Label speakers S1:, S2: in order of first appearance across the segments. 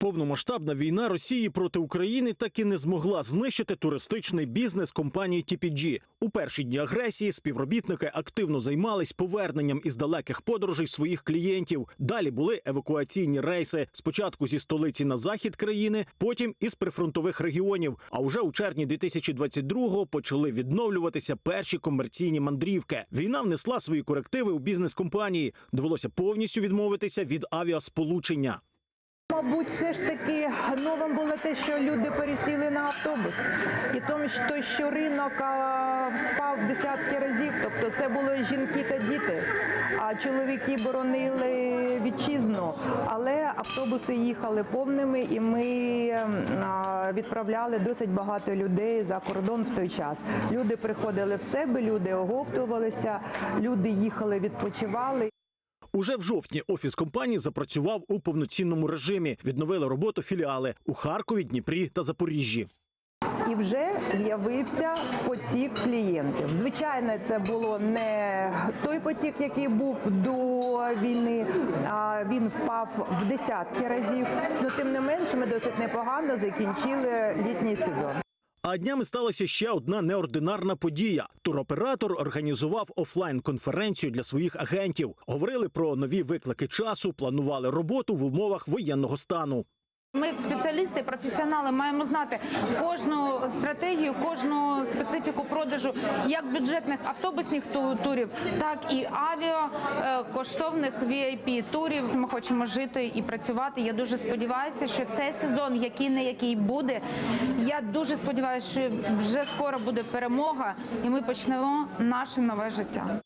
S1: Повномасштабна війна Росії проти України так і не змогла знищити туристичний бізнес компанії TPG. У перші дні агресії співробітники активно займались поверненням із далеких подорожей своїх клієнтів. Далі були евакуаційні рейси спочатку зі столиці на захід країни, потім із прифронтових регіонів. А уже у червні 2022-го почали відновлюватися перші комерційні мандрівки. Війна внесла свої корективи у бізнес компанії. Довелося повністю відмовитися від авіасполучення.
S2: Мабуть, все ж таки новим було те, що люди пересіли на автобус, і тому, що, що ринок впав десятки разів. Тобто це були жінки та діти, а чоловіки боронили вітчизну. Але автобуси їхали повними, і ми ем, відправляли досить багато людей за кордон в той час. Люди приходили в себе, люди оговтувалися, люди їхали, відпочивали.
S1: Уже в жовтні офіс компанії запрацював у повноцінному режимі. Відновили роботу філіали у Харкові, Дніпрі та Запоріжжі.
S2: І вже з'явився потік клієнтів. Звичайно, це було не той потік, який був до війни. А він впав в десятки разів. Ну тим не менш, ми досить непогано закінчили літній сезон.
S1: А днями сталася ще одна неординарна подія. Туроператор організував офлайн-конференцію для своїх агентів. Говорили про нові виклики часу, планували роботу в умовах воєнного стану.
S3: Ми, спеціалісти, професіонали, маємо знати кожну стратегію, кожну специфіку продажу як бюджетних автобусних турів, так і авіа е, коштовних VIP турів. Ми хочемо жити і працювати. Я дуже сподіваюся, що цей сезон, який не який буде. Я дуже сподіваюся, що вже скоро буде перемога, і ми почнемо наше нове життя.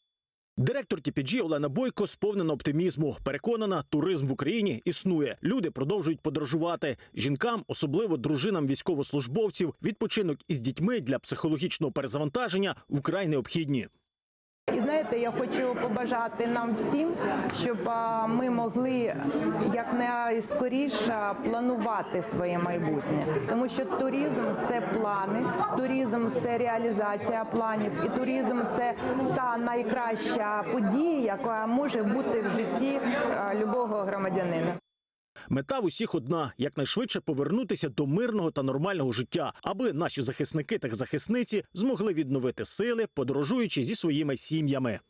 S1: Директор TPG Олена Бойко сповнена оптимізму. Переконана, туризм в Україні існує. Люди продовжують подорожувати. Жінкам, особливо дружинам військовослужбовців, відпочинок із дітьми для психологічного перезавантаження вкрай необхідні.
S2: І знаєте, я хочу побажати нам всім, щоб ми могли якнайскоріше планувати своє майбутнє, тому що туризм це плани, туризм це реалізація планів, і туризм це та найкраща подія, яка може бути в житті любого громадянина.
S1: Мета в усіх одна якнайшвидше повернутися до мирного та нормального життя, аби наші захисники та захисниці змогли відновити сили, подорожуючи зі своїми сім'ями.